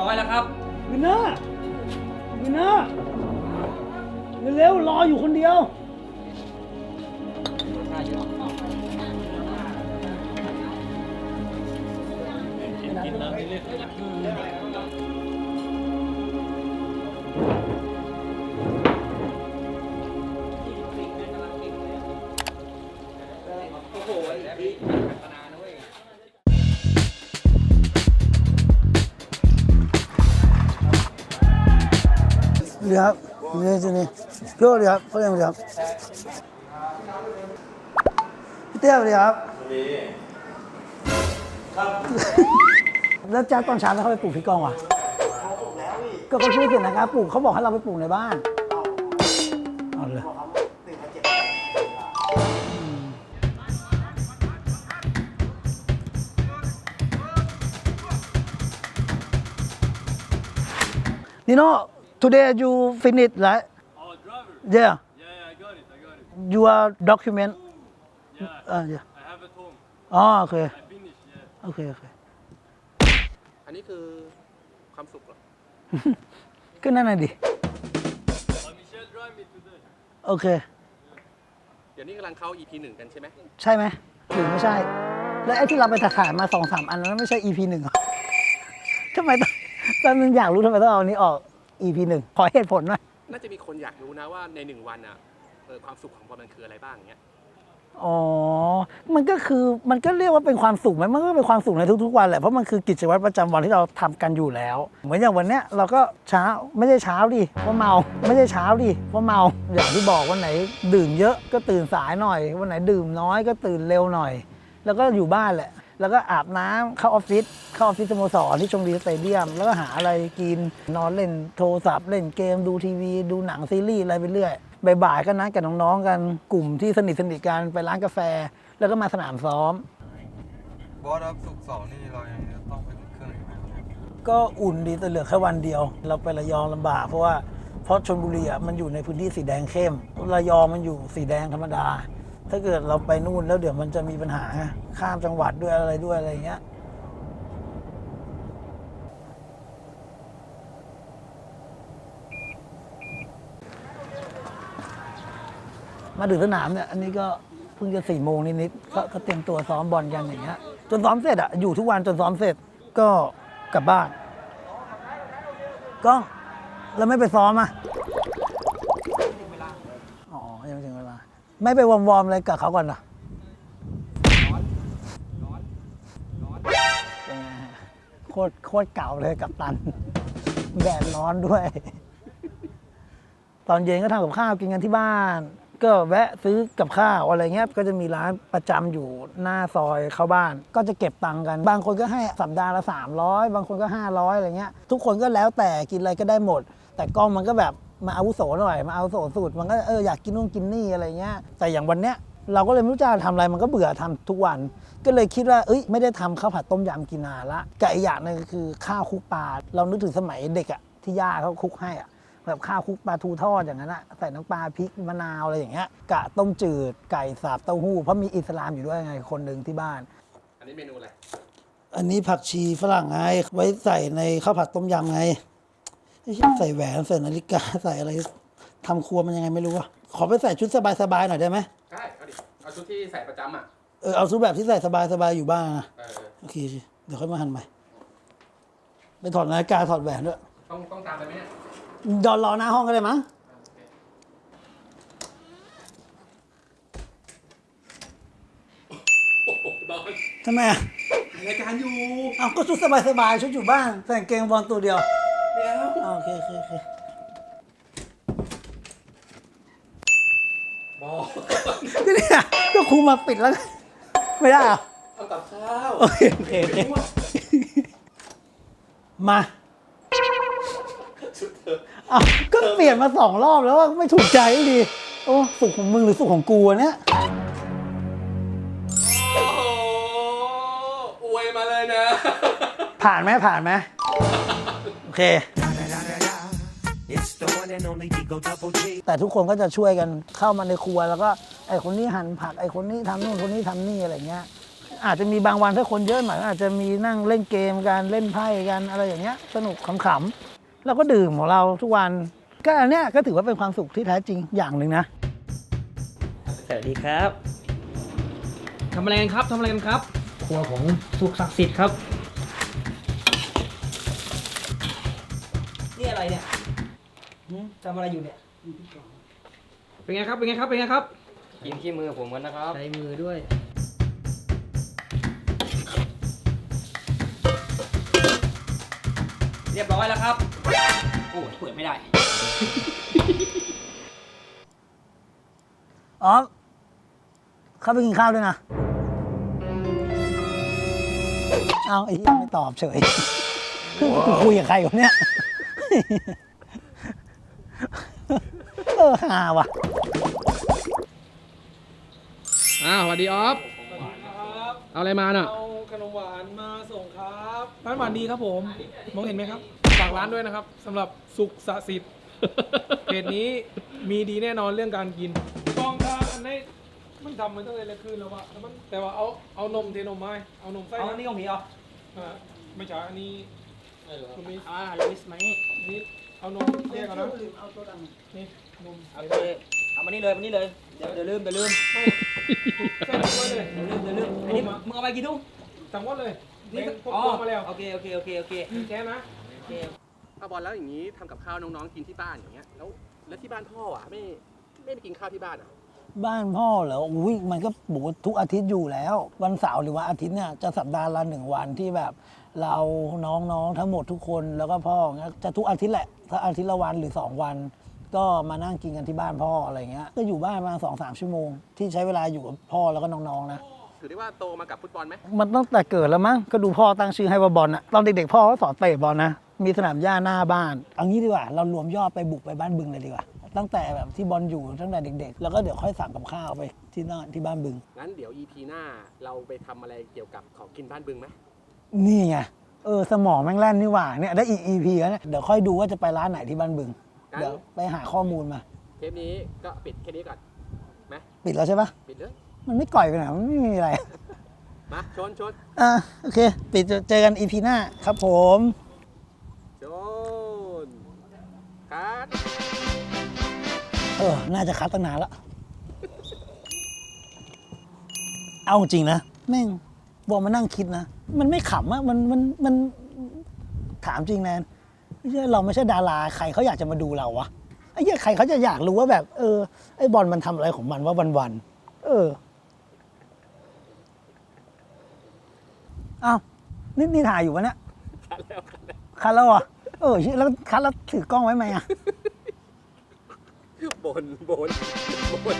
ร้อยแล้วครับ วินเนอร์วินเนอร์เร็วๆรออยู่คนเดียว กินน้ำเรื่อยเดีครับนี่จะนี่พี่โอ้เดี๋ยครับเขาเรียกมาเดี๋ยครับพี่เต้สวัสดีครับแล้วแจ๊คตอนเช้าแล้วเขาไปปลูกพี่กองวะก็เขาช่วยเสร็จนะครับปลูกเขาบอกให้เราไปปลูกในบ้านเอาเลยนี่โน่ today you finish right Oh, driver. yeah Yeah, yeah, I got it. I got it. your document Yeah, อ่า yeah I have it home. อ๋อโอเค I finished. Yeah. โอเคโอเคอันนี้คือความสุขเหรอ ก็นั่นน่ะดิ But Michelle drive me today. โอเค เดี๋ยวนี้กำลังเข้า EP หนึ่งกันใช่ไหมใช่ไหมหรือไม่ใช่ แล้วไอ้ที่เราไปถ่ายมาสองสามอันนั้นไม่ใช่ EP หนึ่งเหรอทำไมต้องตอนนึงอยากรู้ทำไมต้องเอาอันนี้ออก EP หนึ่งขอเหตุผลหน่อยน่าจะมีคนอยากรู้นะว่าในหนึ่งวันอะเออความสุขของบอลมันคืออะไรบ้างเงี้ยอ๋อ มันก็คือมันก็เรียกว่าเป็นความสุขไหมมันก็เป็นความสุขในทุกๆวันแหละเพราะมันคือกิจวัตรประจำวันที่เราทำกันอยู่แล้ว เหมือนอย่างวันเนี้ยเราก็เช้าไม่ใช่เช้าดิเพราะเมาไม่ใช่เช้าดิเพราะเมาอย่างที่บอกวันไหนดื่มเยอะก็ตื่นสายหน่อย วันไหนดื่มน้อยก็ตื่นเร็วหน่อย แล้วก็อยู่บ้านแหละ แล้วก็อาบน้ำเข้าออฟฟิศเข้าออฟฟิศสโมสรที่ชมบุรีสเตเดียม แล้วก็หาอะไรกินนอนเล่นโทรศัพท์เล่นเกมดูทีวี ดูหนังซีรีส์อะไรไปเรื่อยบ่ายๆก็นัดกับน้องๆกันกลุ่มที่สนิทสนิทกันไปร้านกาแฟ แล้วก็มาสนามซ้อมบอสครับสุกร์เสาร์นี่เรายังจะต้องไปเครื่องอีกไหมครับก็อุ่นดีแต่เหลือแค่วันเดียว เราไประยองลำบากเพราะว่าเพราะชนบุรีอะมันอยู่ในพื้นที่สีแดงเข้ม ระยองมันอยู่สีแดงธรรมดา ถ้าเกิดเราไปนู่นแล้วเดี๋ยวมันจะมีปัญหาข้ามจังหวัดด้วยอะไรด้วยอะไรอย่างเงี้ยมาถึงสนามเนี่ยอันนี้ก็เพิ่งจะสี่โมงนิดๆก็ก็เตรียมตัวซ้อมบอลกันอย่างเงี้ยจนซ้อมเสร็จอะอยู่ทุกวันจนซ้อมเสร็จก็กลับบ้านก็แล้วไม่ไปซ้อมอะอ๋อ ยังไม่ถึงเวลา ไม่ไปวอร์มวอร์มๆอะไรกับเขาก่อนหรอเป็นไงฮะโคตรโคตรเก่าเลยกับตัน แดดร้อนด้วย ตอนเย็นก็ทำกับข้าวกินกันที่บ้าน ก็แวะซื้อกับข้าวอะไรเงี้ย ก็จะมีร้านประจำอยู่หน้าซอยเข้าบ้าน ก็จะเก็บตังค์กัน บางคนก็ให้สัปดาห์ละ300 บางคนก็ 500อะไรเงี้ย ทุกคนก็แล้วแต่กินอะไรก็ได้หมด แต่กล้องมันก็แบบ มาอาวุโสหน่อย มาอาวุโสสุดมันก็เอออยากกินนู่นกินนี่อะไรเงี้ยแต่อย่างวันเนี้ยเราก็เลยไม่รู้จะทำอะไรมันก็เบื่อทำทุกวัน ก็เลยคิดว่าเอ้ยไม่ได้ทำข้าวผัดต้มยำกินนานละกับอีกอย่างหนึงคือข้าวคลุกปลาเรานึกถึงสมัยเด็กอะที่ย่าเขาคลุกให้อะแบบข้าวคลุกปลาทูทอดอย่างนั้นอะใส่น้ำปลาพริกมะนาวอะไรอย่างเงี้ยกะต้มจืดไก่สับเต้าหู้เพราะมีอิสลามอยู่ด้วยไงคนหนึ่งที่บ้าน อันนี้เมนูอะไร อันนี้ผักชีฝรั่งไงไว้ใส่ในข้าวผัดต้มยำไงไอ้เหี้ย ใส่แหวนใส่นาฬิกาใส่อะไรทำครัวมันยังไงไม่รู้อะขอไปใส่ชุดสบายๆหน่อยได้ไหมได้เอาดิเอาชุดที่ใส่ประจำอะเออเอาชุดแบบที่ใส่สบายๆอยู่บ้านนะเออโอเคเดี๋ยวค่อยมาหันใหม่ไปถอดนาฬิกาถอดแหวนด้วยต้องต้องตามไปไหมเนี่ยดอนรอหน้าห้องก็ได้มั้งโอ้โหบอลทำไมอะรายการอยู่ เอาก็ชุดสบายๆชุดอยู่บ้านใส่กางเกงบอลตัวเดียวเดี๋ยวอ่า โอเคโอเคโอเคบอลก็เนี่ยก็ครูมาปิดแล้วไม่ได้เหรอเอากับข้าวโอเคโอเคโอเคมาชุดเธออ้าวก็เปลี่ยนมาสองรอบแล้วว่าไม่ถูกใจสักทีโอ้สุขของมึงหรือสุขของกูวะเนี่ยโอ้โหอวยมาเลยนะ ผ่านไหมผ่านไหมโอเค แต่ทุกคนก็จะช่วยกันเข้ามาในครัว แล้วก็ไอคนนี้หั่นผักไอคนนี้ทำนู่นคนนี้ทำนี่อะไรเงี้ยอาจจะมีบางวันถ้าคนเยอะหน่อยก็อาจจะมีนั่งเล่นเกมกันเล่นไพ่กันอะไรอย่างเงี้ย สนุกขำๆเราก็ดื่มของเราทุกวันก็อันเนี้ยก็ถือว่าเป็นความสุขที่แท้จริงอย่างหนึ่งนะสวัสดีครับทำอะไรกันครับทำอะไรกันครับ ครัวของสุขศักดิ์สิทธิ์ครับ ทำอะไรอยู่เนี่ย เป็นไงครับ เป็นไงครับ เป็นไงครับ กินขี้มือผมกันนะครับ ใช้มือด้วย เรียบร้อยแล้วครับ โอ้ยเปิดไม่ได้ อ๋อเข้าไปกินข้าวด้วยนะ เอาไอ้ที่ไม่ตอบเฉย คือกูคุยกับใครวะเนี่ยเออหาว่ะ อ้าวสวัสดีออฟเอาอะไรมาน่ะ เอาขนมหวานมาส่งครับร้านหวานดีครับผม มองเห็นไหมครับฝากร้านด้วยนะครับสำหรับสุขสะสิทธิ์เพจนี้มีดีแน่นอนเรื่องการกินกองทาอันนี้มันทำมาตั้งแต่เล็กคืนแล้วอะแต่มันแต่ว่าเอาเอานมเทนมมาให้เอานมใส่เอานะนี่ของผีเหรออ่าไม่ใช่อันนี้คุณมีอ่าลุยส์ไหมนี่เอานมแยกกันนะนี่นม เอาไปเลยเอามานี่เลยมานี่เลยเดี๋ยวเดี๋ยวลืมเดี๋ยวลืมไม่ใส่ถุงไว้เลยเดี๋ยวลืมเดี๋ยวลืมอันนี้มึงเอาไปกี่ทุ่มสั่งว่าเลยนี่นี่พวกอ๋อพวกมาแล้วโอเคโอเคโอเคโอเคแค่นะโอเคถ้าบอลแล้วอย่างนี้ทำกับข้าวน้องๆกินที่บ้านอย่างเงี้ยแล้วแล้วที่บ้านพ่ออะไม่ไม่ไปกินข้าวที่บ้านอะบ้านพ่อเหรออุ้ยมันก็บอกว่าทุกอาทิตย์อยู่แล้ว วันเสาร์หรือว่าอาทิตย์เนี่ยจะสัปดาห์ละหนึ่งวันที่แบบ เราน้องๆทั้งหมดทุกคนแล้วก็พ่อเงี้ยจะทุกอาทิตย์แหละถ้าอาทิตย์ละวันหรือสองวัน ก็มานั่งกินกันที่บ้านพ่ออะไรเงี้ยก็อยู่บ้านประมาณสองสามชั่วโมง ที่ใช้เวลาอยู่กับพ่อแล้วก็น้องๆนะ ถือได้ว่าโตมากับฟุตบอลไหมมันตั้งแต่เกิดแล้วมั้งก็ดูพ่อตั้งชื่อให้ว่าบอลอะตอนเด็กๆพ่อก็สอนเตะบอลนะ มีสนามหญ้าหน้าบ้านเอางี้ดีกว่าเรารวมยอดไปบุกไปบ้านบึงเลยดีกว่า ตั้งแต่แบบที่บอลอยู่ตั้งแต่เด็ก ๆ แล้วก็เดี๋ยวค่อยสั่งกับข้าวไปที่นั่นที่บ้านบึง งั้นเดี๋ยว EP หน้าเราไปทำอะไรเกี่ยวกับของกินบ้านบึงไหมนี่ไงเออสมองแม่งแล่นนี่หว่าเนี่ยได้อีก EP แล้วเนี่ยเดี๋ยวค่อยดูว่าจะไปร้านไหนที่บ้านบึง งั้นเดี๋ยวไปหาข้อมูลมา เทปนี้ก็ปิดแค่นี้ก่อนปิดแล้วใช่ปะปิดเลยมันไม่ก่อยไปไหนมันไม่มีอะไร มาชนชนอะโอเค ปิดเจอกัน EP หน้าครับผมชนคัดเออน่าจะคัดตั้งนานละเอาจริงนะแม่งบอกมานั่งคิดนะ มันไม่ขำอะมันมันมันถามจริงแนน เราไม่ใช่ดาราใครเขาอยากจะมาดูเราวะไอ้เหี้ยใครเขาจะอยากรู้ว่าแบบ เออไอ้บอลมันทำอะไรของมันว่าวันๆเอออ้าวนี่นี่ถ่ายอยู่ปะเนี่ยคัดแล้วคัดแล้วคัดแล้วเหรอะเออแล้วคัดแล้วถือกล้องไว้ไหมอะ บนบนบน